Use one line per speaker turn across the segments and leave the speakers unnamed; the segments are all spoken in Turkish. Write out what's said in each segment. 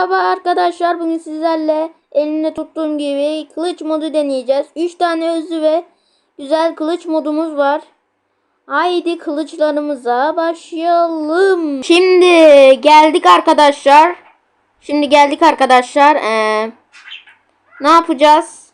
Merhaba arkadaşlar. Bugün sizlerle elimde tuttuğum gibi kılıç modu deneyeceğiz. 3 tane özlü ve güzel kılıç modumuz var. Haydi kılıçlarımıza başlayalım. Şimdi geldik arkadaşlar. Şimdi geldik arkadaşlar. Ee, ne yapacağız?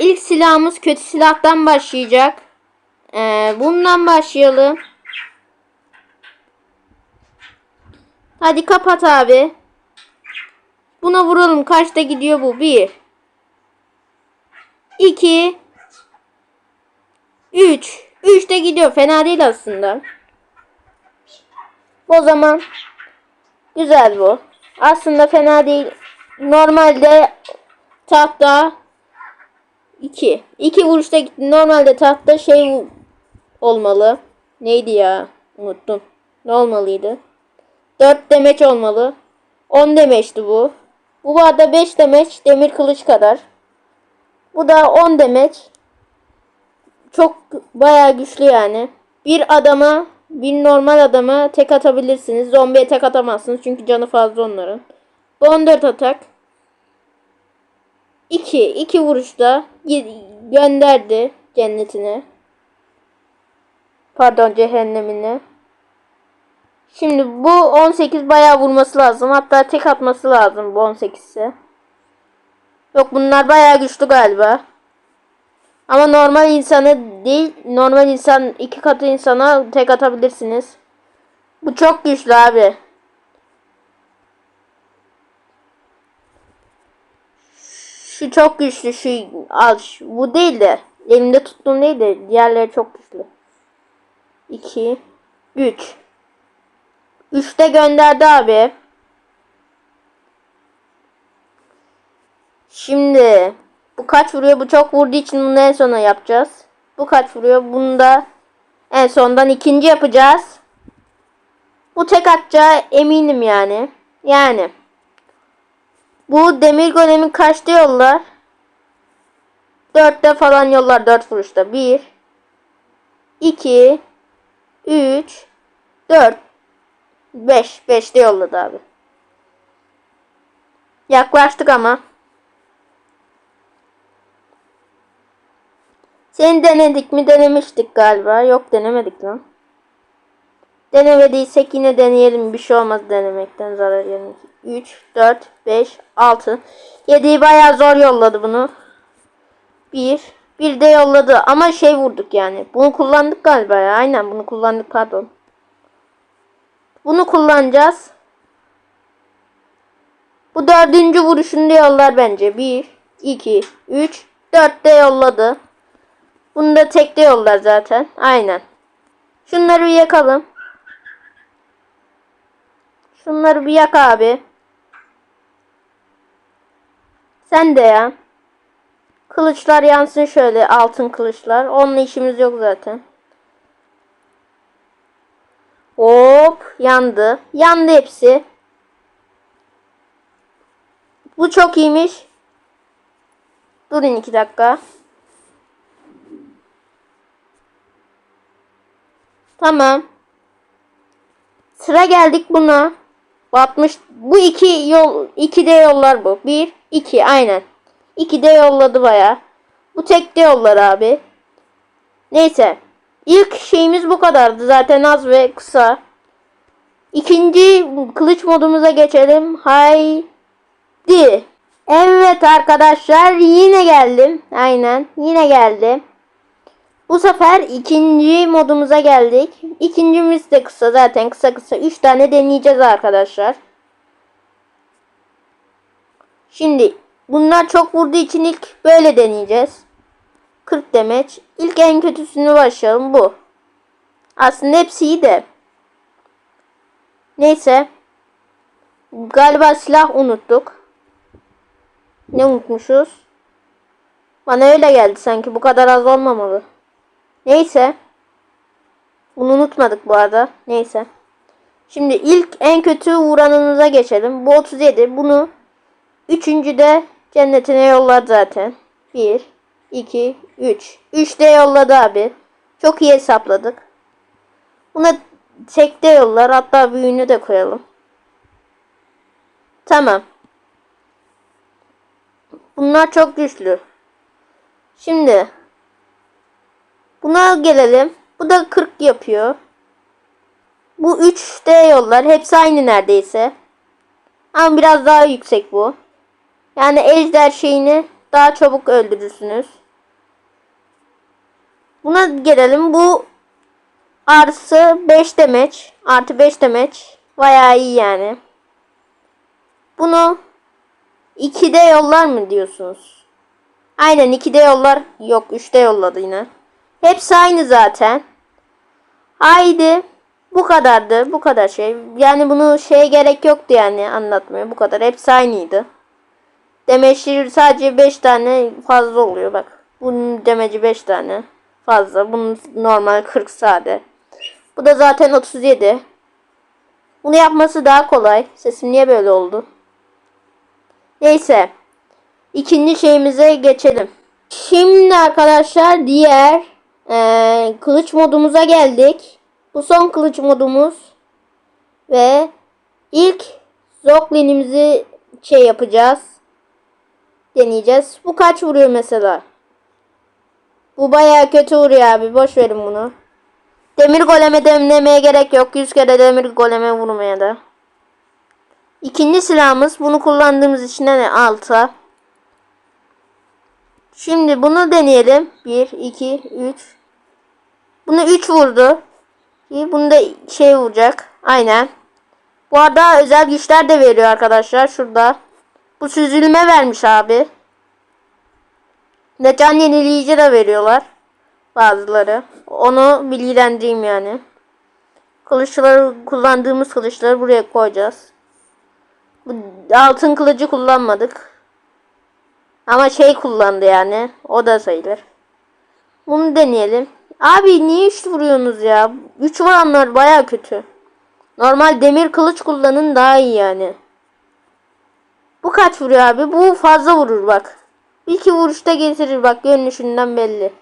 İlk silahımız kötü silahtan başlayacak. Ee, bundan başlayalım. Hadi kapat abi. Buna vuralım. Kaçta gidiyor bu? 1 2 3 3 de gidiyor. Fena değil aslında. O zaman güzel bu. Aslında fena değil. Normalde tahta 2. 2 vuruşta gitti. Normalde tahta şey olmalı. Neydi ya? Unuttum. Ne olmalıydı? 4 demeç olmalı. 10 demeçti bu. Bu varda 5 demeç demir kılıç kadar. Bu da 10 demeç. Çok bayağı güçlü yani. Bir adama, bir normal adama tek atabilirsiniz. Zombiye tek atamazsınız çünkü canı fazla onların. Bu 14 atak. 2. 2 vuruşta gönderdi cennetine. Pardon cehennemine. Şimdi bu 18 bayağı vurması lazım. Hatta tek atması lazım bu 18'i. Yok bunlar bayağı güçlü galiba. Ama normal insanı değil, normal insan iki katı insana tek atabilirsiniz. Bu çok güçlü abi. Şu çok güçlü, şu al. Bu değil de elimde tuttuğum değil de diğerleri çok güçlü. 2 3 3'te gönderdi abi. Şimdi bu kaç vuruyor? Bu çok vurduğu için bunu en sona yapacağız. Bu kaç vuruyor? Bunu da en sondan ikinci yapacağız. Bu tek atacağı eminim yani. Yani. Bu demir golemin kaçta yollar? Dörtte falan yollar. Dört vuruşta. Bir. iki, Üç. Dört. 5. 5'te yolladı abi. Yaklaştık ama. Seni denedik mi? Denemiştik galiba. Yok denemedik lan. Denemediysek yine deneyelim. Bir şey olmaz denemekten zarar yemek. 3, 4, 5, 6. 7'yi bayağı zor yolladı bunu. 1. Bir de yolladı ama şey vurduk yani. Bunu kullandık galiba ya. Aynen bunu kullandık pardon. Bunu kullanacağız. Bu dördüncü vuruşunda yollar bence. Bir, iki, üç, dörtte yolladı. Bunu da tekte yollar zaten. Aynen. Şunları bir yakalım. Şunları bir yak abi. Sen de ya. Kılıçlar yansın şöyle altın kılıçlar. Onunla işimiz yok zaten. Hop yandı. Yandı hepsi. Bu çok iyiymiş. Durun iki dakika. Tamam. Sıra geldik buna. Batmış. Bu iki yol, iki de yollar bu. Bir, iki, aynen. İki de yolladı baya. Bu tek de yollar abi. Neyse. İlk şeyimiz bu kadardı. Zaten az ve kısa. İkinci kılıç modumuza geçelim. Haydi. Evet arkadaşlar yine geldim. Aynen yine geldim. Bu sefer ikinci modumuza geldik. İkincimiz de kısa zaten kısa kısa 3 tane deneyeceğiz arkadaşlar. Şimdi bunlar çok vurduğu için ilk böyle deneyeceğiz. 40 demeç. İlk en kötüsünü başlayalım bu. Aslında hepsi iyi de. Neyse. Galiba silah unuttuk. Ne unutmuşuz? Bana öyle geldi sanki. Bu kadar az olmamalı. Neyse. Bunu unutmadık bu arada. Neyse. Şimdi ilk en kötü vuranımıza geçelim. Bu 37. Bunu üçüncüde cennetine yolladı zaten. 1, 2, 3. 3 de yolladı abi. Çok iyi hesapladık. Buna tekte yollar. Hatta büyüğünü de koyalım. Tamam. Bunlar çok güçlü. Şimdi buna gelelim. Bu da 40 yapıyor. Bu 3D yollar. Hepsi aynı neredeyse. Ama biraz daha yüksek bu. Yani ejder şeyini daha çabuk öldürürsünüz. Buna gelelim. Bu artı 5 demeç. Artı 5 demeç. Bayağı iyi yani. Bunu 2'de yollar mı diyorsunuz? Aynen 2'de yollar. Yok 3'te yolladı yine. Hepsi aynı zaten. Haydi. Bu kadardı. Bu kadar şey. Yani bunu şeye gerek yoktu yani anlatmaya. Bu kadar. Hepsi aynıydı. Demeçli sadece 5 tane fazla oluyor bak. Bunun demeci 5 tane fazla. Bunun normal 40 sade. Bu da zaten 37. Bunu yapması daha kolay. Sesim niye böyle oldu? Neyse. İkinci şeyimize geçelim. Şimdi arkadaşlar diğer eee, kılıç modumuza geldik. Bu son kılıç modumuz. Ve ilk Zoklin'imizi şey yapacağız. Deneyeceğiz. Bu kaç vuruyor mesela? Bu bayağı kötü vuruyor abi. Boş verin bunu. Demir goleme demlemeye gerek yok. 100 kere demir goleme vurmaya da. İkinci silahımız. Bunu kullandığımız için ne? Alta. Şimdi bunu deneyelim. 1, 2, 3. Bunu 3 vurdu. Bunu da şey vuracak. Aynen. Bu arada özel güçler de veriyor arkadaşlar. Şurada. Bu süzülme vermiş abi. Ve can yenileyici de veriyorlar. Bazıları. Onu bilgilendireyim yani. Kılıçları kullandığımız kılıçları buraya koyacağız. Bu altın kılıcı kullanmadık. Ama şey kullandı yani. O da sayılır. Bunu deneyelim. Abi niye 3 vuruyorsunuz ya? 3 vuranlar baya kötü. Normal demir kılıç kullanın daha iyi yani. Bu kaç vuruyor abi? Bu fazla vurur bak. İki vuruşta getirir bak görünüşünden belli.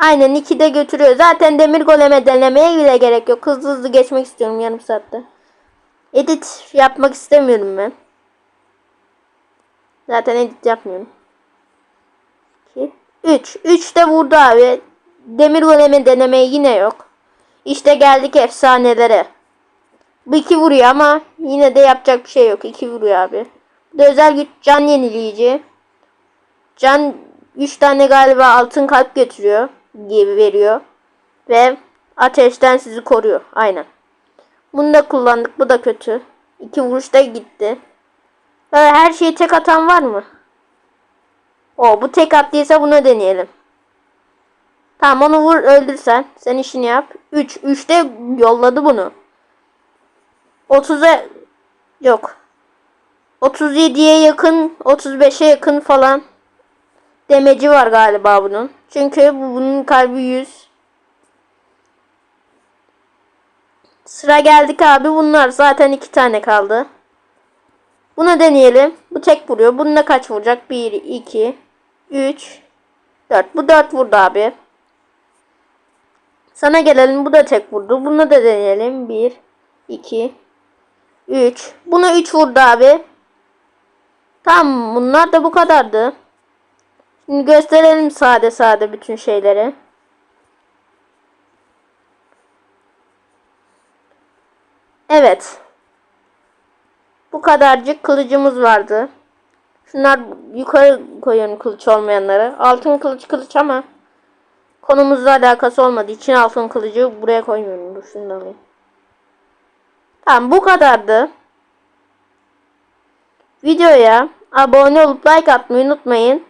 Aynen iki de götürüyor. Zaten demir goleme denemeye bile gerek yok. Hızlı hızlı geçmek istiyorum yarım saatte. Edit yapmak istemiyorum ben. Zaten edit yapmıyorum. 2 3. 3 de vurdu abi. Demir goleme denemeye yine yok. İşte geldik efsanelere. Bu iki vuruyor ama yine de yapacak bir şey yok. İki vuruyor abi. Bu da özel güç can yenileyici. Can 3 tane galiba altın kalp götürüyor gibi veriyor. Ve ateşten sizi koruyor. Aynen. Bunu da kullandık. Bu da kötü. İki vuruşta gitti. Böyle her şeyi tek atan var mı? O bu tek attıysa bunu deneyelim. Tamam onu vur öldürsen. Sen işini yap. 3. 3'te yolladı bunu. 30'a yok. 37'ye yakın 35'e yakın falan demeci var galiba bunun. Çünkü bu, bunun kalbi 100. Sıra geldik abi bunlar. Zaten iki tane kaldı. Bunu deneyelim. Bu tek vuruyor. Bununla kaç vuracak? 1, 2, 3, 4. Bu 4 vurdu abi. Sana gelelim. Bu da tek vurdu. Bunu da deneyelim. 1, 2, 3. Buna 3 vurdu abi. Tamam bunlar da bu kadardı. Gösterelim sade sade bütün şeyleri. Evet. Bu kadarcık kılıcımız vardı. Şunlar yukarı koyuyorum kılıç olmayanları. Altın kılıç kılıç ama konumuzla alakası olmadığı için altın kılıcı buraya koymuyorum. Dur alayım. Tamam bu kadardı. Videoya abone olup like atmayı unutmayın.